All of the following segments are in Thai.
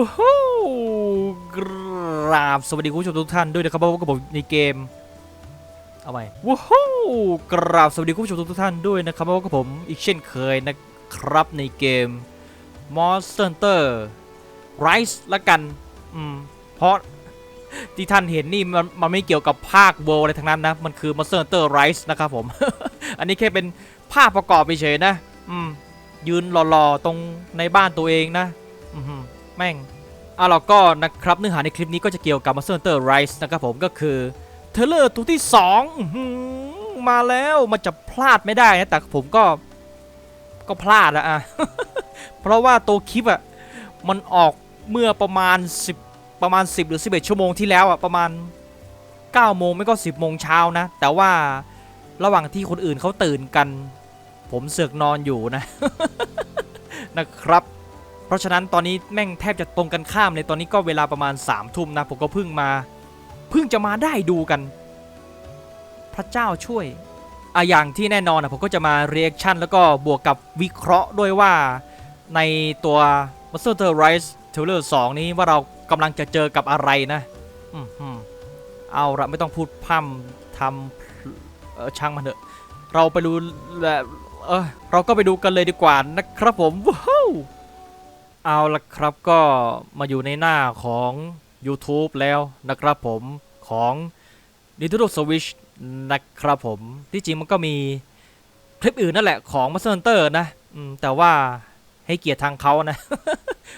ว้าวกราบสวัสดีคุณผู้ชมทุกท่านด้วยนะครับพบกับผมในเกม เอาใหม่ว้าวกราบสวัสดีคุณผู้ชมทุกท่านด้วยนะครับพบกับผมอีกเช่นเคยนะครับในเกม Monster Hunter Rise ละกัน อืม เพราะที่ท่านเห็นนี่มันมันไม่เกี่ยวกับภาคเวอะไรทั้งนั้นนะ มันคือ Monster Hunter Rise นะครับผม อันนี้แค่เป็นภาพประกอบเฉยนะ อืม ยืนหล่อๆตรงในบ้านตัวเองนะ อือหือ แม่งเอาเราก็นะครับเนื้อหาในคลิปนี้ก็จะเกี่ยวกับ Monster Hunter Rise นะครับผมก็คือเทเลอร์ตัวที่2อื้อหือมาแล้วมันจะพลาดไม่ได้นะแต่ผมก็ก็พลาดอะอะเพราะว่าตัวคลิปอะมันออกเมื่อประมาณ 10 ประมาณ 10 หรือ 11 ชั่วโมงที่แล้วอะประมาณ9โมงไม่ก็ 10โมงเช้านะ แต่ว่าระหว่างที่คนอื่นเขาตื่นกัน ผมเสือกนอนอยู่นะนะครับ เพราะฉะนั้นตอนนี้แม่งแทบจะตรงกันข้ามเลยตอนนี้ก็เวลาประมาณ3ามทุ่มนะผมก็เพิ่งมาเพิ่งจะมาได้ดูกัน พระเจ้าช่วยอะอย่างที่แน่นอนนะผมก็จะมาเรีแอคชั่นแล้วก็บวกกับวิเคราะห์ด้วยว่าในตัว Monster Hunter Rise Trailer 2 นี้ว่าเรากำลังจะเจอกับอะไรนะอืมอืมเอาละไม่ต้องพูดพร่ำทำเออช่างมันเถอะ เราไปดูแบบเออเราก็ไปดูกันเลยดีกว่านะครับผมว้าว เอาละครับก็มาอยู่ในหน้าของ YouTube แล้วนะครับผมของ Nintendo Switch นะครับผมที่จริงมันก็มีคลิปอื่นนั่นแหละของ Monster Hunter นะแต่ว่าให้เกียรติทางเขานะ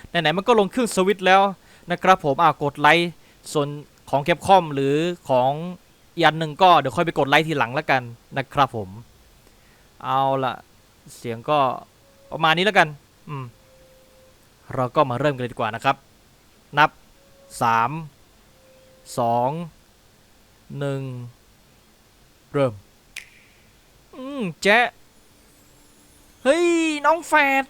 ไหนๆมันก็ลงเครื่องสวิตช์แล้วนะครับผมอ่ากดไลค์ส่วนของแคปคอมหรือของยันหนึ่งก็เดี๋ยวค่อยไปกดไลค์ทีหลังแล้วกันนะครับผม เอาละเสียงก็ประมาณนี้แล้วกัน อืม เราก็มาเริ่มกันเลยดีกว่านะครับ นับ 3 2 1 เริ่ม อืมแจ๊เฮ้ย น้องแฟด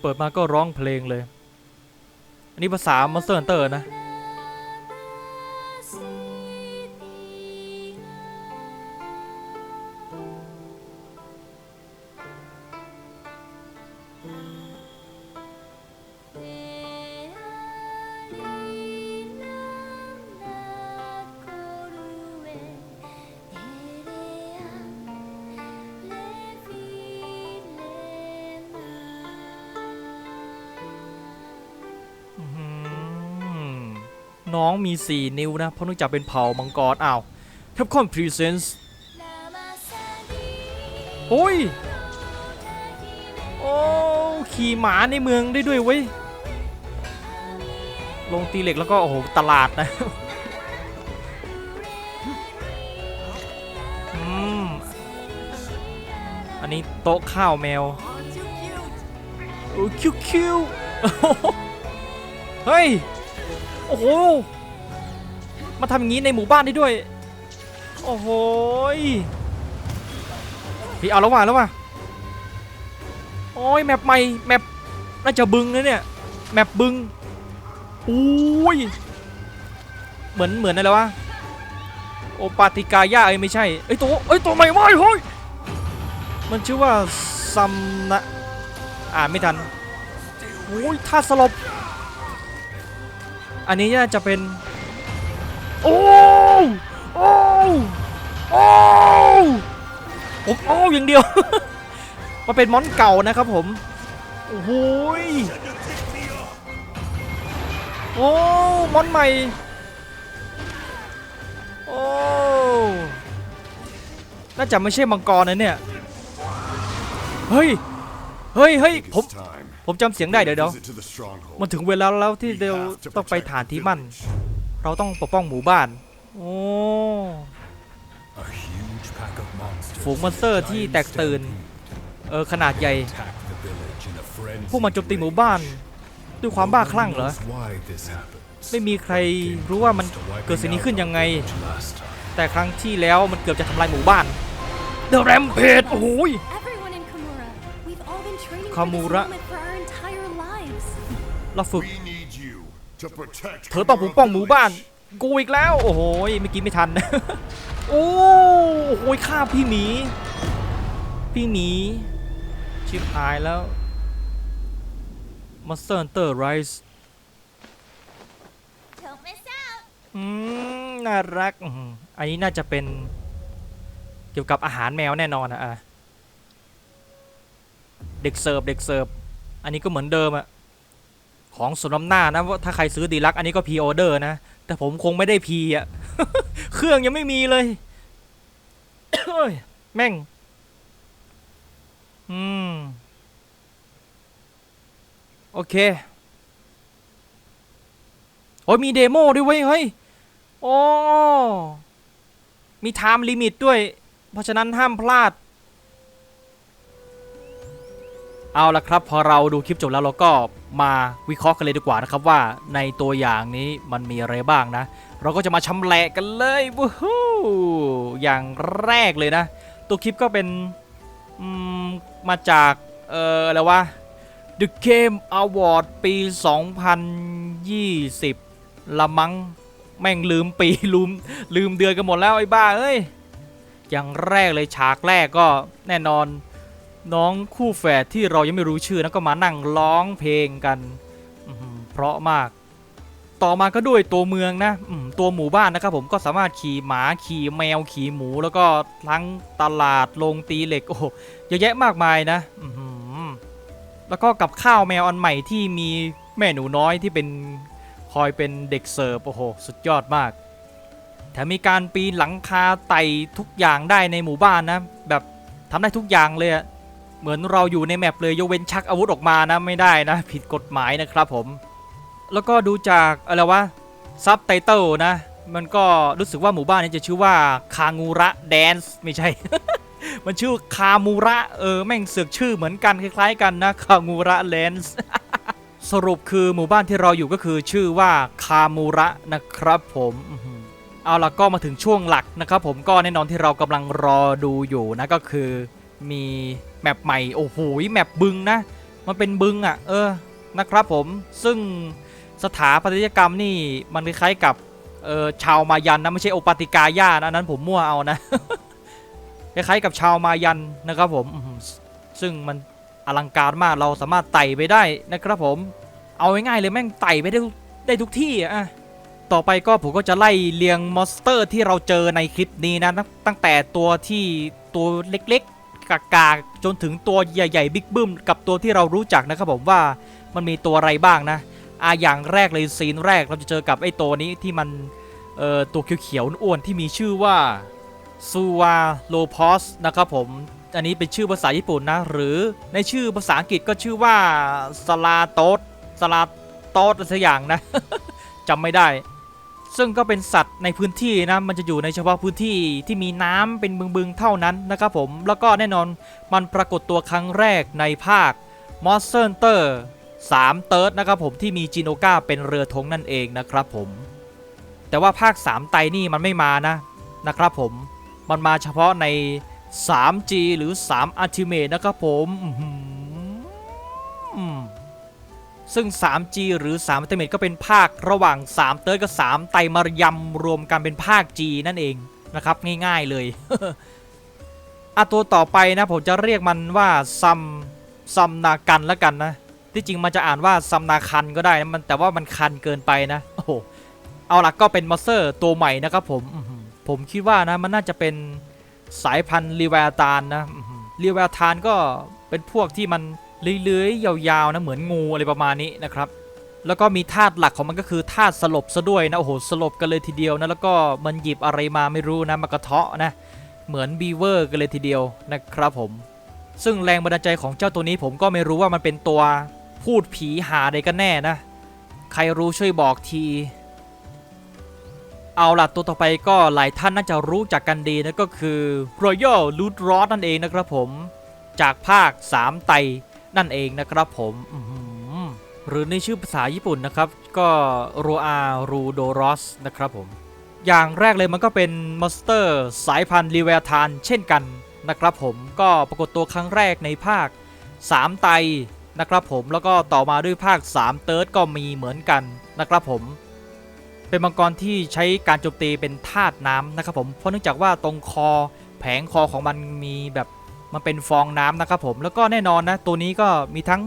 เปิดมาก็ร้องเพลงเลย อันนี้ภาษา Monster Hunter นะ มี 4 นิ้วนะ เพราะเนื่องจากเป็นเผ่ามังกรอ้าวแคปคอนพรีเซนส์โอ้ย โอ้ ขี่หมาในเมืองได้ด้วยเว้ย ลงตีเหล็กแล้วก็ โอ้โห ตลาดนะอืมอันนี้โต๊ะข้าวแมว โอ้คิวคิวเฮ้ย โอ้โห มาทำอย่างนี้ในหมู่บ้านได้ด้วย โอ้โหพี่เอาแล้วว่ะแล้วว่ะโอ้ยแมปใหม่แมปน่าจะบึงนะเนี่ยแมปบึงอุ้ยเหมือนเหมือนอะไรวะโอปาติกายาเอ้ยไม่ใช่เอ้ตัวเอ้ตัวใหม่ไม่เฮ้ยมันชื่อว่าซัมนะอ่านไม่ทันโอ้ยท่าสลบอันนี้น่าจะเป็น โอ้โอ้โอ้ผมโอ้อย่างเดียวมาเป็นมอนเก่านะครับผม โอ้โหยโอ้มอนใหม่ โอ้ น่าจะไม่ใช่มังกรนะเนี่ย เฮ้ย เฮ้ยเฮ้ยผม ผมจำเสียงได้เดี๋ยวเดี๋ยวมันถึงเวลาแล้วที่เดวต้องไปฐานที่มั่น เราต้องปกป้องหมู่บ้าน โอ้ฝูงมอนสเตอร์ที่แตกตื่น เออ ขนาดใหญ่ พวกมันโจมตีหมู่บ้าน ด้วยความบ้าคลั่งเหรอ ไม่มีใครรู้ว่ามันเกิดสิ่งนี้ขึ้นยังไง แต่ครั้งที่แล้วมันเกือบจะทำลายหมู่บ้าน The Rampage โอ้โหย Everyone in Kamura, we've all been training for Kamura. this moment for our entire lives. เราฝึก เธอต้องปกป้องหมู่บ้าน กูอีกแล้ว โอ้โหเมื่อกี้ไม่ทัน โอ้โหฆ่าพี่หมี พี่หมี ชิบหายแล้ว Monster Hunter Rise Don't miss out. อืม น่ารักอื้อหืออันนี้น่าจะเป็นเกี่ยวกับอาหารแมวแน่นอนอะอะเด็กเสิร์ฟเด็กเสิร์ฟ อันนี้ก็เหมือนเดิมอะ ของสน้ำหน้านะว่าถ้าใครซื้อดีลักอันนี้ก็พ r ออเดอร์นะ แต่ผมคงไม่ได้พีอะ เครื่องยังไม่มีเลยเฮ้ยแม่ง อืม โอเค โอ้ยมีเดโมด้วยเว้ย เฮ้ย โอ้มีไทม์ลิมิตด้วย เพราะฉะนั้นห้ามพลาด เอาละครับ พอเราดูคลิปจบแล้วเราก็ มาวิเคราะห์กันเลยดีกว่านะครับว่าในตัวอย่างนี้มันมีอะไรบ้างนะ เราก็จะมาชำแหละกันเลยวู้ฮู้อย่างแรกเลยนะ ตัวคลิปก็เป็นมมาจากเอ่ออะไรวะ The Game Award ปี 2020 ละมังแม่งลืมปีลืมลืมเดือนกันหมดแล้วไอ้บ้าเอ้ยอย่างแรกเลยฉากแรกก็แน่นอน น้องคู่แฝดที่เรายังไม่รู้ชื่อนะก็มานั่งร้องเพลงกันเพราะมาก ต่อมาก็ด้วยตัวเมืองนะตัวหมู่บ้านนะครับผมก็สามารถขี่หมาขี่แมวขี่หมู แล้วก็ทั้งตลาดลงตีเหล็กโอ้เยอะแยะมากมายนะแล้วก็กับข้าวแมวอันใหม่ที่มีแม่หนูน้อยที่เป็นคอยเป็นเด็กเสิร์ฟโอ้โหสุดยอดมากแถมมีการปีนหลังคาไต่ทุกอย่างได้ในหมู่บ้านนะ แบบทำได้ทุกอย่างเลยอะ เหมือนเราอยู่ในแมปเลยยกเว้นชักอาวุธออกมานะไม่ได้นะ ผิดกฎหมายนะครับผม แล้วก็ดูจากอะไรวะซับไตเติลนะ มันก็รู้สึกว่าหมู่บ้านนี้จะชื่อว่าคางูระแดนซ์ไม่ใช่ มันชื่อคามูระเออแม่งเสือกชื่อเหมือนกันคล้ายๆกันนะคางูระแดนซ์สรุปคือหมู่บ้านที่เราอยู่ก็คือชื่อว่าคามูระนะครับผมเอาล่ะก็มาถึงช่วงหลักนะครับผมก็แน่นอนที่เรากำลังรอดูอยู่นะก็คือมี แมปใหม่โอ้โหแมปบึงนะ มันเป็นบึงอะ่ะ เออนะครับผมซึ่งสถาปัตยกรรมนี่มันคล้ายๆกับเออชาวมายันนะไม่ใช่โอปติกาย่านะอันนั้นผมมั่วเอานะคล้ายๆกับชาวมายันนะครับผมซึ่งมันอลังการมากเราสามารถไต่ไปได้นะครับผม เอาง่ายๆเลยแม่งไต่ไปได้ได้ทุกที่อะต่อไปก็ผมก็จะไล่เรียงมอนสเตอร์ที่เราเจอในคลิปนี้นะตั้งแต่ตัวที่ตัวเล็ก กากๆจนถึงตัวใหญ่ๆบิ๊กบึ้มกับตัวที่เรารู้จักนะครับผมว่ามันมีตัวอะไรบ้างนะอะอย่างแรกเลยซีนแรกเราจะเจอกับไอ้ตัวนี้ที่มันเอ่อตัวเขียวๆอ้วนที่มีชื่อว่าซูวาโลพอสนะครับผมอันนี้เป็นชื่อภาษาญี่ปุ่นนะ หรือในชื่อภาษาอังกฤษก็ชื่อว่าสลาโตสสลาโตสอะไรสักอย่างนะจำไม่ได้ ซึ่งก็เป็นสัตว์ในพื้นที่นะมันจะอยู่ในเฉพาะพื้นที่ที่มีน้ำเป็นบึงๆเท่านั้นนะครับผมแล้วก็แน่นอนมันปรากฏตัวครั้งแรกในภาค Monster Hunter 3เติร์ดนะครับผมที่มีจิโนกาเป็นเรือธงนั่นเองนะครับผม แต่ว่าภาค 3 ไตนี่มันไม่มานะนะครับผมมันมาเฉพาะใน 3G หรือ 3 Ultimate นะครับผม ซึ่ง 3G หรือ 3 Ultimate ก็เป็นภาคระหว่าง 3 เติร์ดกับ 3 ไตมารยำรวมกันเป็นภาค G นั่นเองนะครับง่ายๆเลยอะตัวต่อไปนะผมจะเรียกมันว่าซัมซัมนากันแล้วกันนะ ที่จริงมันจะอ่านว่าซัมนาคันก็ได้นะมันแต่ว่ามันคันเกินไปนะโอ้โหเอาล่ะก็เป็นมอสเตอร์ตัวใหม่นะครับผมผมคิดว่านะมันน่าจะเป็นสายพันธุ์รีเวลตานนะรีเวลทานก็เป็นพวกที่มัน เลื้อยๆยาวๆนะเหมือนงูอะไรประมาณนี้นะครับ แล้วก็มีธาตุหลักของมันก็คือธาตุสลบซะด้วยนะโอ้โหสลบกันเลยทีเดียวนะแล้วก็มันหยิบอะไรมาไม่รู้นะมากระเทาะนะเหมือนบีเวอร์กันเลยทีเดียวนะครับผม ซึ่งแรงบันดาลใจของเจ้าตัวนี้ผมก็ไม่รู้ว่ามันเป็นตัวพูดผีหาใดกันแน่นะ ใครรู้ช่วยบอกที เอาล่ะตัวต่อไปก็หลายท่านน่าจะรู้จักกันดีนะก็คือ Royal Loot Rod นั่นเองนะครับผม จากภาค 3 ไต นั่นเองนะครับผมหรือในชื่อภาษาญี่ปุ่นนะครับ ก็โรอารูโดรอสนะครับผม อย่างแรกเลยมันก็เป็นมอนสเตอร์สายพันธุ์รีเวทานเช่นกันนะครับผมก็ปรากฏตัวครั้งแรกในภาค 3 ไตนะครับผมแล้วก็ต่อมาด้วยภาค 3 เติร์ดก็มีเหมือนกันนะครับผม เป็นมังกรที่ใช้การโจมตีเป็นธาตุน้ำนะครับผมเพราะเนื่องจากว่าตรงคอแผงคอของมันมีแบบ มันเป็นฟองน้ำนะครับผมแล้วก็แน่นอนนะตัวนี้ก็มีทั้ง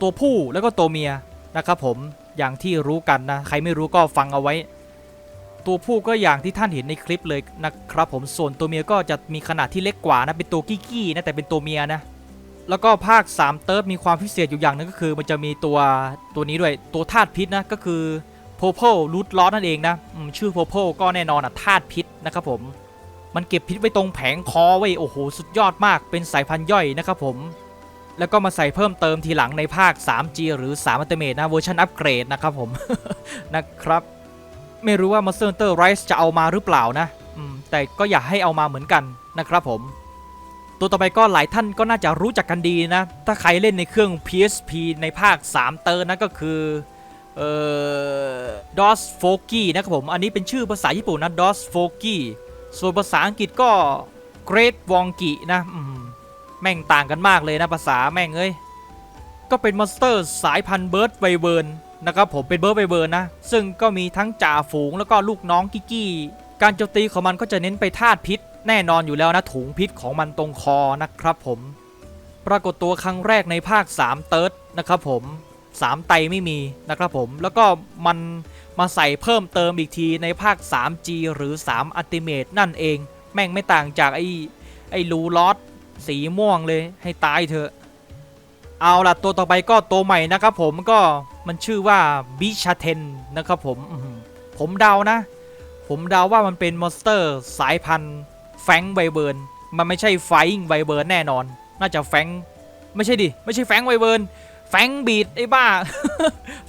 ตัวผู้แล้วก็ตัวเมียนะครับผมอย่างที่รู้กันนะใครไม่รู้ก็ฟังเอาไว้ ตัวผู้ก็อย่างที่ท่านเห็นในคลิปเลยนะครับผมส่วนตัวเมียก็จะมีขนาดที่เล็กกว่านะเป็นตัวกี้ๆนะแต่เป็นตัวเมียนะแล้วก็ภาค 3 เติร์มีความพิเศษอยู่อย่างหนึงก็คือ มันจะมีตัวตัวนี้ด้วยตัวธาตุพิษนะก็คือโพโพรูทลอสนั่นเองนะชื่อโพโพก็แน่นอนอะธาตุพิษนะครับผม มันเก็บพิษไว้ตรงแผงคอไว้โอ้โหสุดยอดมากเป็นสายพันธุ์ย่อยนะครับผม แล้วก็มาใส่เพิ่มเติมทีหลังในภาค 3G หรือ3 u l t i m a t e นะเวอร์ชันอัปเกรดนะครับผมนะครับไม่รู้ว่า Monster Hunter Rise จะเอามาหรือเปล่านะแต่ก็อยากให้เอามาเหมือนกันนะครับผม ตัวต่อไปก็หลายท่านก็น่าจะรู้จักกันดีนะ ถ้าใครเล่นในเครื่อง PSP ในภาค 3 เตอร์นะก็คือเอ่อ DOS f o g y นะครับผม อันนี้เป็นชื่อภาษาญี่ปุ่นนะ DOS f o g y ส่วนภาษาอังกฤษก็ Great Wonky นะแม่งต่างกันมากเลยนะภาษาแม่งเอ้ย ก็เป็นมอนสเตอร์สายพันธุ์เบิร์ดไวเบิร์นนะครับผมเป็นเบิร์ดไวเบิร์นนะ ซึ่งก็มีทั้งจ่าฝูงแล้วก็ลูกน้องกิกกี้ การโจมตีของมันก็จะเน้นไปธาตุพิษ แน่นอนอยู่แล้วนะถุงพิษของมันตรงคอนะครับผม ปรากฏตัวครั้งแรกในภาค 3 เติร์ดนะครับผม 3 ไตไม่มีนะครับผม แล้วก็มันมาใส่เพิ่มเติมอีกทีในภาค 3G หรือ 3 Ultimate นั่นเอง แม่งไม่ต่างจากไอ้ไอ้ลูลอสสีม่วงเลยให้ตายเถอะ เอาล่ะตัวต่อไปก็ตัวใหม่นะครับผมก็มันชื่อว่าบิชาเทนนะครับผม ผมเดานะ ผมเดาว่ามันเป็นมอนสเตอร์สายพันธุ์แฟงไวเบิร์น มันไม่ใช่ไฟงไวเบิร์นแน่นอน น่าจะแฟงไม่ใช่ดิ ไม่ใช่แฟงไวเบิร์น แฟงบีดไอ้บ้า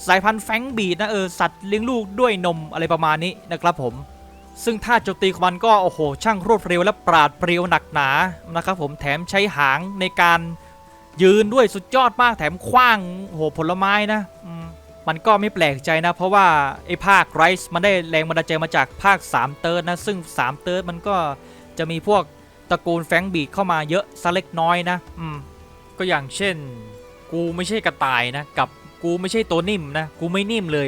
สายพันธุ์แฟงบีดนะเออสัตว์เลี้ยงลูกด้วยนมอะไรประมาณนี้นะครับผม ซึ่งท่าโจมตีของมันก็โอ้โหช่างรวดเร็วและปราดเปรียวหนักหนานะครับผมแถมใช้หางในการยืนด้วยสุดยอดมากแถมคว้างโหผลไม้นะมันก็ไม่แปลกใจนะ เพราะว่าไอ้ภาคไรส์มันได้แรงบันดาลใจมาจากภาค 3 เติร์ดนะ ซึ่ง 3 เติร์ดมันก็จะมีพวกตระกูลแฟงบีดเข้ามาเยอะสักเล็กน้อยนะ อืม ก็อย่างเช่น กูไม่ใช่กระต่ายนะ กับกูไม่ใช่ตัวนิ่มนะ กูไม่นิ่มเลย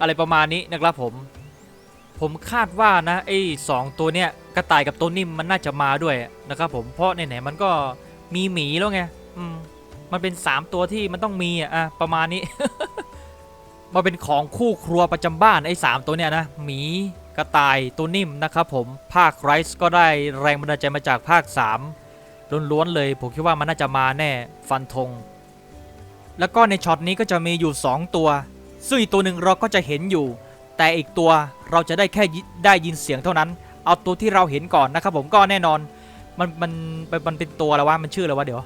อะไรประมาณนี้นะครับผม ผมคาดว่านะไอ้สองตัวเนี้ยกระต่ายกับตัวนิ่มมันน่าจะมาด้วยนะครับผมเพราะไหนๆมันก็มีหมีแล้วไงอืมมันเป็น3ตัวที่มันต้องมีอะประมาณนี้ มาเป็นของคู่ครัวประจำบ้านไอ้สามตัวเนี่ยนะหมีกระต่ายตัวนิ่มนะครับผมภาคไรส์ก็ได้แรงบันดาลใจมาจากภาค 3ล้วนๆเลย ผมคิดว่ามันน่าจะมาแน่ฟันธง แล้วก็ในช็อตนี้ก็จะมีอยู่ 2 ตัว ซึ่งอีกตัวหนึ่งเราก็จะเห็นอยู่ แต่อีกตัวเราจะได้แค่ได้ยินเสียงเท่านั้น เอาตัวที่เราเห็นก่อนนะครับผมก็แน่นอน มันมันมันเป็นตัวอะไรวะมันชื่ออะไรวะเดี๋ยว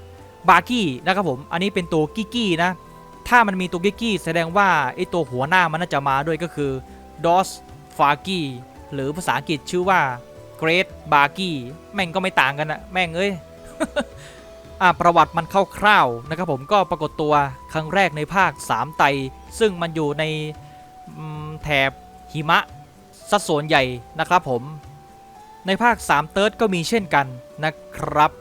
บาร์กี้นะครับผมอันนี้เป็นตัวกิกกี้นะ ถ้ามันมีตัวกิกกี้แสดงว่าไอตัวหัวหน้ามันน่าจะมาด้วยก็คือดอสฟากี้หรือภาษาอังกฤษชื่อว่าเกร t บาร์กี้แม่งก็ไม่ต่างกันนะแม่งเอ้ย ประวัติมันคร่าวๆนะครับผมก็ปรากฏตัวครั้งแรกในภาค 3 ไต ซึ่งมันอยู่ในแถบหิมะสัดส่วนใหญ่นะครับผม ในภาค 3 เติร์ดก็มีเช่นกันนะครับ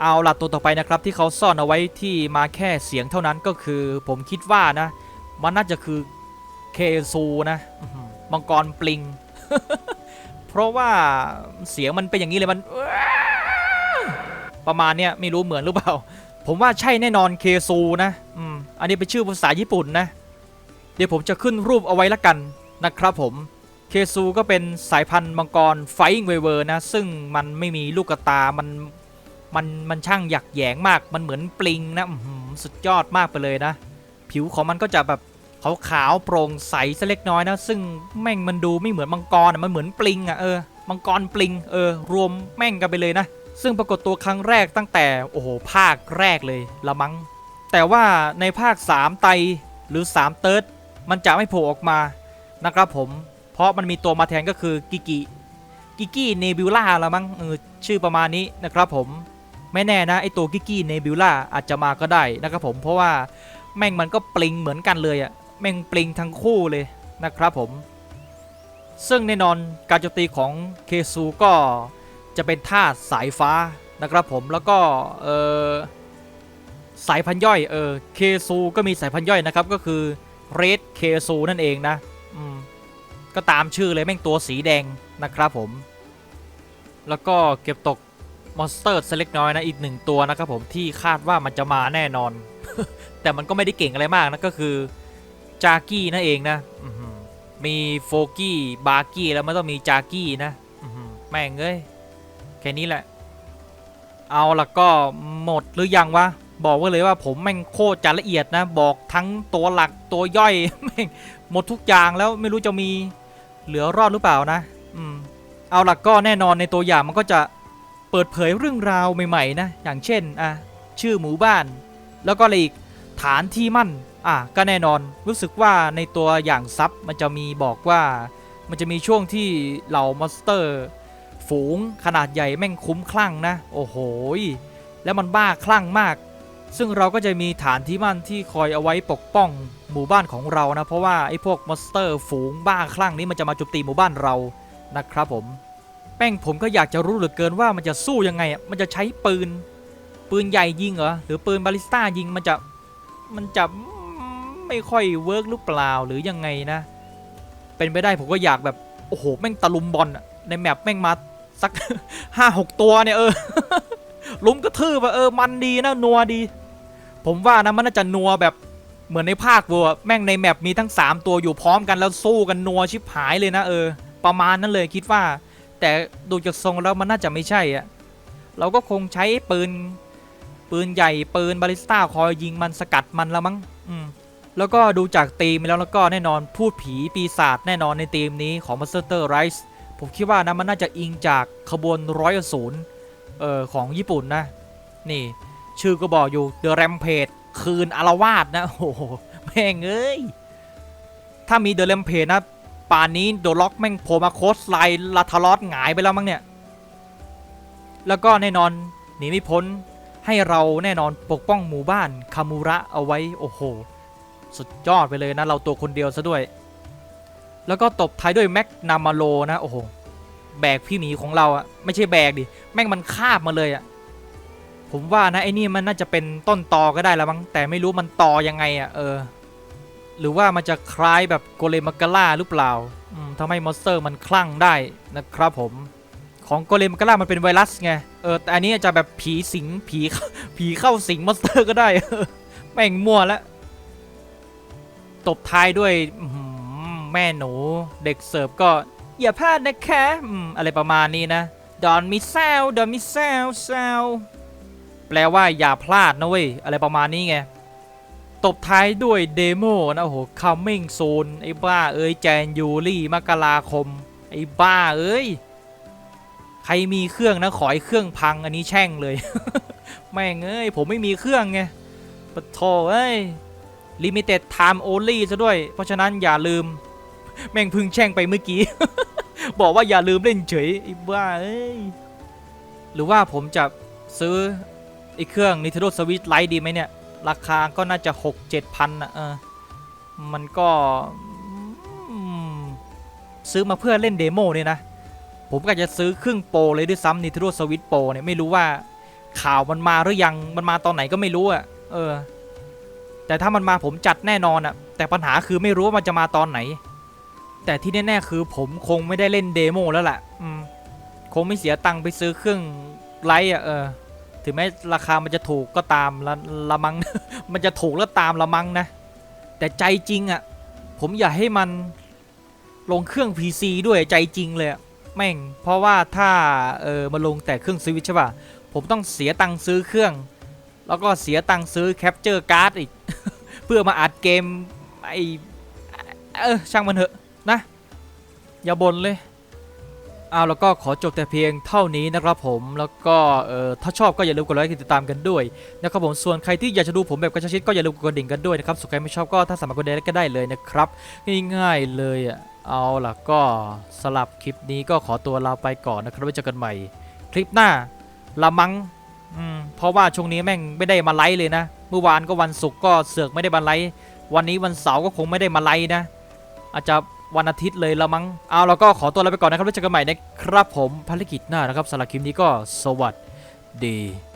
เอาล่ะตัวต่อไปนะครับที่เขาซ่อนเอาไว้ที่มาแค่เสียงเท่านั้นก็คือผมคิดว่านะ มันน่าจะคือเคซูนะมังกรปลิง เพราะว่าเสียงมันเป็นอย่างนี้เลยมัน ประมาณเนี้ยไม่รู้เหมือนหรือเปล่า ผมว่าใช่แน่นอนเคซูนะอืมอันนี้เป็นชื่อภาษาญี่ปุ่นนะ เดี๋ยวผมจะขึ้นรูปเอาไว้ละกันนะครับผมเคซูก็เป็นสายพันธุ์มังกรไฟงเวเวอร์นะ ซึ่งมันไม่มีลูกตา มัน มัน มันช่างหยักแยงมาก มันเหมือนปลิงนะสุดยอดมากไปเลยนะ ผิวของมันก็จะแบบขาวขาวโปร่งใสสักเล็กน้อยนะ ซึ่งแม่งมันดูไม่เหมือนมังกรอะมันเหมือนปลิงอะเออ มังกรปลิงเออ รวมแม่งกันไปเลยนะ ซึ่งปรากฏตัวครั้งแรกตั้งแต่โอ้โหภาคแรกเลยละมั้งแต่ว่าในภาค 3 ไตหรือ 3 เติร์ดมันจะไม่โผล่ออกมานะครับผม เพราะมันมีตัวมาแทนก็คือกิกิกิกิเนบิวล่าละมั้งเออชื่อประมาณนี้นะครับผมไม่แน่นะไอตัวกิกี้เนบิวล่าอาจจะมาก็ได้นะครับผมเพราะว่าแม่งมันก็ปลิงเหมือนกันเลยอะแม่งปลิงทั้งคู่เลยนะครับผม ซึ่งแน่นอนการโจมตีของเคซูก็ จะเป็นธาตุสายฟ้านะครับผมแล้วก็เออสายพันย่อยเออเคซูก็มีสายพันย่อยนะครับก็คือเรดเคซูนั่นเองนะอืมก็ตามชื่อเลยแม่งตัวสีแดงนะครับผม แล้วก็เก็บตกมอนสเตอร์เล็กน้อยนะอีกหนึ่งตัวนะครับผมที่คาดว่ามันจะมาแน่นอน แต่มันก็ไม่ได้เก่งอะไรมากนะก็คือจากี้นั่นเองนะมีโฟกี้บาร์กี้แล้วมันต้องมีจากี้นะแม่งเอ้ย แค่นี้แหละ เอาละก็หมดหรือยังวะ บอกไว้เลยว่าผมแม่งโคตรจะละเอียดนะ บอกทั้งตัวหลักตัวย่อยแม่งหมดทุกอย่างแล้วไม่รู้จะมีเหลือรอดหรือเปล่านะ อืม เอาละก็แน่นอนในตัวอย่างมันก็จะเปิดเผยเรื่องราวใหม่ๆนะ อย่างเช่น อะ ชื่อหมู่บ้าน แล้วก็อะไรอีก ฐานที่มั่น อะ ก็แน่นอน รู้สึกว่าในตัวอย่างซับมันจะมีบอกว่า มันจะมีช่วงที่เหล่ามอนสเตอร์ ฝูง ขนาดใหญ่แม่งคุ้มคลั่งนะ โอ้โหแล้วมันบ้าคลั่งมาก ซึ่งเราก็จะมีฐานที่มั่นที่คอยเอาไว้ปกป้องหมู่บ้านของเรานะ เพราะว่าไอ้พวกมอนสเตอร์ฝูงบ้าคลั่งนี้มันจะมาโจมตีหมู่บ้านเรานะครับผม แป้งผมก็อยากจะรู้เหลือเกินว่ามันจะสู้ยังไงอะมันจะใช้ปืน ปืนใหญ่ยิงเหรอ หรือปืนบาลิสต้ายิงมันจะมันจะไม่ค่อยเวิร์กหรือเปล่าหรือยังไงนะ เป็นไปได้ผมก็อยากแบบโอ้โหแม่งตะลุมบอลในแมปแม่งมา สักห้าหกตัวเนี่ยเออลุมกระทืบอะเออมันดีนะนัวดี ผมว่านะมันน่าจะนัวแบบเหมือนในภาควัวแม่งในแมปมีทั้ง 3 ตัวอยู่พร้อมกันแล้วสู้กันนัวชิบหายเลยนะเออ ประมาณนั้นเลยคิดว่า แต่ดูจากทรงแล้วมันน่าจะไม่ใช่อะเราก็คงใช้ปืน ปืนใหญ่ปืนบาลิสต้าคอยยิงมันสกัดมันละมั้งอืมแล้วก็ดูจากธีมแล้วแล้วก็แน่นอนพูดผีปีศาจแน่นอนในธีมนี้ของ Monster Rise ผมคิดว่านะมันน่าจะอิงจากขบวนร้อยศูนย์เอ่อของญี่ปุ่นนะ นี่ ชื่อก็บอกอยู่ The Rampage คืนอารวาสนะโอ้โหแม่งเอ้ย ถ้ามี The Rampage นะ ป่านนี้โดล็อกแม่งโผล่มาโคสไลน์ลาทารอสหงายไปแล้วมั้งเนี่ย แล้วก็แน่นอนหนีไม่พ้นให้เราแน่นอนปกป้องหมู่บ้านคามูระเอาไว้โอ้โห สุดยอดไปเลยนะ เราตัวคนเดียวซะด้วย แล้วก็ตบท้ายด้วยแม็กนามาโลนะ โอ้โห แบกพี่หมีของเราอะไม่ใช่แบกดิแม่งมันคาบมาเลยอะผมว่านะไอ้นี่มันน่าจะเป็นต้นตอก็ได้แล้วมั้งแต่ไม่รู้มันตอยังไงอะเออ หรือว่ามันจะคล้ายแบบโกเลมักกาล่าหรือเปล่าอืมทำให้มอนสเตอร์มันคลั่งได้นะครับผม ของโกเลมักกาล่ามันเป็นไวรัสไงเออแต่อันนี้จะแบบผีสิงผีผีเข้าสิงมอนสเตอร์ก็ได้แม่งมั่วแล้วตบท้ายด้วยแม่หนูเด็กเสิร์ฟก็ อย่าพลาดนะคะอืมอะไรประมาณนี้นะดอนมิเซลดอนมิเซลเซลแปลว่าอย่าพลาดนะเว้ย อะไรประมาณนี้ไง ตบท้ายด้วยเดโมนะโอ้โห coming soon ไอ้บ้าเอ้ยแจนยูรี่มกราคม ไอ้บ้าเอ้ย ใครมีเครื่องนะขอให้เครื่องพังอันนี้แช่งเลย แม่งเอ้ย ผมไม่มีเครื่องไงปะโถเอ้ย Limited Time Only ซะด้วย เพราะฉะนั้นอย่าลืม แม่งพึ่งแช่งไปเมื่อกี้ บอกว่าอย่าลืมเล่นเฉยไอ้บ้าเอ้ยหรือว่าผมจะซื้อไอ้เครื่อง Nintendo Switch Lite ดีไหมเนี่ย ราคาก็น่าจะ 6 7พันนะเออ มันก็อืมซื้อมาเพื่อเล่นเดโมเนี่ยนะ ผมก็จะซื้อเครื่องโปรเลยด้วยซ้ำ Nintendo Switch Pro เนี่ยไม่รู้ว่าข่าวมันมาหรือยังมันมาตอนไหนก็ไม่รู้อะเออ แต่ถ้ามันมาผมจัดแน่นอนอะแต่ปัญหาคือไม่รู้ว่ามันจะมาตอนไหน แต่ที่แน่ๆคือผมคงไม่ได้เล่นเดโมแล้วแหละอืมคงไม่เสียตังค์ไปซื้อเครื่องไลท์อะเออ ถึงแม้ราคามันจะถูกก็ตามละละมัง มันจะถูกแล้วตามละมังนะ แต่ใจจริงอะผมอยากให้มันลงเครื่อง PC ด้วยใจจริงเลยแม่ง เพราะว่าถ้าเออมาลงแต่เครื่องสวิตช์ใช่ป่ะ ผมต้องเสียตังค์ซื้อเครื่อง แล้วก็เสียตังค์ซื้อแคปเจอร์การ์ดอีก เพื่อมาอัดเกมไอเออช่างมันเถอะ นะ อย่าบ่นเลยเอาแล้วก็ขอจบแต่เพียงเท่านี้นะครับผมแล้วก็เออถ้าชอบก็อย่าลืมกดไลค์ติดตามกันด้วยนะครับผมส่วนใครที่อยากจะดูผมแบบกระชั้นชิดก็อย่าลืมกดกระดิ่งกันด้วยนะครับส่วนใครไม่ชอบก็ถ้าสามารถกดได้ก็ได้เลยนะครับง่ายๆเลยอะเอาล่ะก็สลับคลิปนี้ก็ขอตัวลาไปก่อนนะครับไว้เจอกันใหม่ คลิปหน้าละมังอืมเพราะว่าช่วงนี้แม่งไม่ได้มาไลฟ์เลยนะ เมื่อวานก็วันศุกร์ก็เสือกไม่ได้มาไลฟ์วันนี้วันเสาร์ก็คงไม่ได้มาไลฟ์นะ อาจจะ วันอาทิตย์เลยละมั้งเอาแล้วก็ขอตัวลาไปก่อนนะครับแล้วเจอกันใหม่นะครับผมภารกิจหน้านะครับสำหรับคลิปนี้ก็สวัสดี